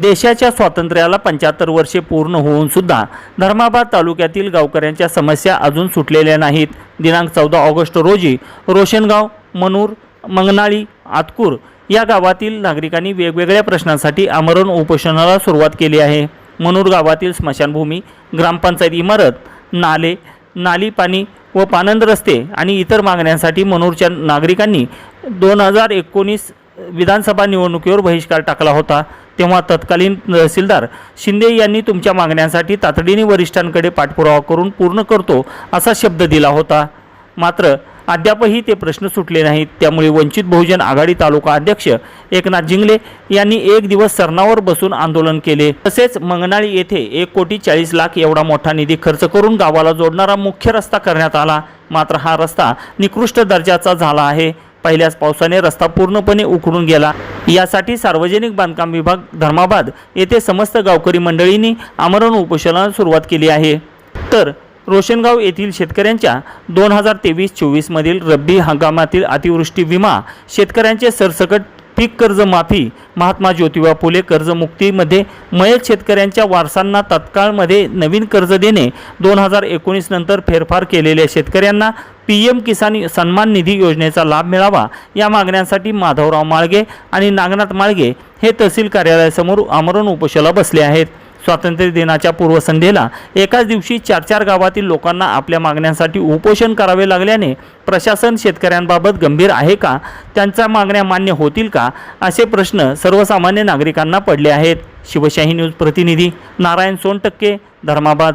देशाच्या स्वातंत्र्याला पंच्याहत्तर वर्षे पूर्ण होऊन सुद्धा धर्माबाद तालुक्यातील गावकऱ्यांच्या समस्या अजून सुटलेल्या नाहीत. दिनांक चौदा ऑगस्ट रोजी रोशनगाव मनूर मंगनाळी आतकूर या गावातील नागरिकांनी वेगवेगळ्या प्रश्नांसाठी आमरण उपोषणाला सुरुवात केली आहे. मनूर गावातील स्मशानभूमी ग्रामपंचायत इमारत नाले नाली पाणी व पानंद रस्ते आणि इतर मागण्यांसाठी मनूरच्या नागरिकांनी दोन हजार एकोणीस विधानसभा निवडणुकीवर बहिष्कार टाकला होता. तेव्हा तत्कालीन तहसीलदार शिंदे यांनी तुमच्या मागण्यांसाठी तातडीने वरिष्ठांकडे पाठपुरावा करून पूर्ण करतो असा शब्द दिला होता. मात्र अद्यापही ते प्रश्न सुटले नाहीत. त्यामुळे वंचित बहुजन आघाडी तालुका अध्यक्ष एकनाथ जिंगले यांनी एक दिवस सरणावर बसून आंदोलन केले. तसेच मंगनाळी येथे एक कोटी चाळीस लाख एवढा मोठा निधी खर्च करून गावाला जोडणारा मुख्य रस्ता करण्यात आला. मात्र हा रस्ता निकृष्ट दर्जाचा झाला आहे. पहिल्याच पावसाने रस्ता पूर्णपणे उखडून गेला. यासाठी सार्वजनिक बांधकाम विभाग धर्माबाद येथे समस्त गावकरी मंडळींनी आमरण उपोषणाला सुरुवात केली आहे. तर रोशनगाव येथील शेतकऱ्यांच्या दोन हजार तेवीस चोवीसमधील रब्बी हंगामातील अतिवृष्टी विमा शेतकऱ्यांचे सरसकट पीक कर्ज माफी महात्मा ज्योतिबा फुले कर्जमुक्तीमध्ये मयत शेतकऱ्यांच्या वारसांना तत्काळमध्ये नवीन कर्ज देणे दोन हजार एकोणीस नंतर फेरफार केलेल्या शेतकऱ्यांना पी एम किसान सन्मान निधी योजनेचा लाभ मिळावा या मागण्यांसाठी माधवराव माळगे आणि नागनाथ माळगे हे तहसील कार्यालयासमोर आमरण उपोषणाला बसले आहेत. स्वातंत्र्य दिनाच्या पूर्वसंध्येला एकाच दिवशी चार चार गावातील लोकांना आपल्या मागण्यांसाठी उपोषण करावे लागल्याने प्रशासन शेतकऱ्यांबाबत गंभीर आहे का? त्यांच्या मागण्या मान्य होतील का? असे प्रश्न सर्वसामान्य नागरिकांना पडले आहेत. शिवशाही न्यूज प्रतिनिधी नारायण सोनटक्के धर्माबाद.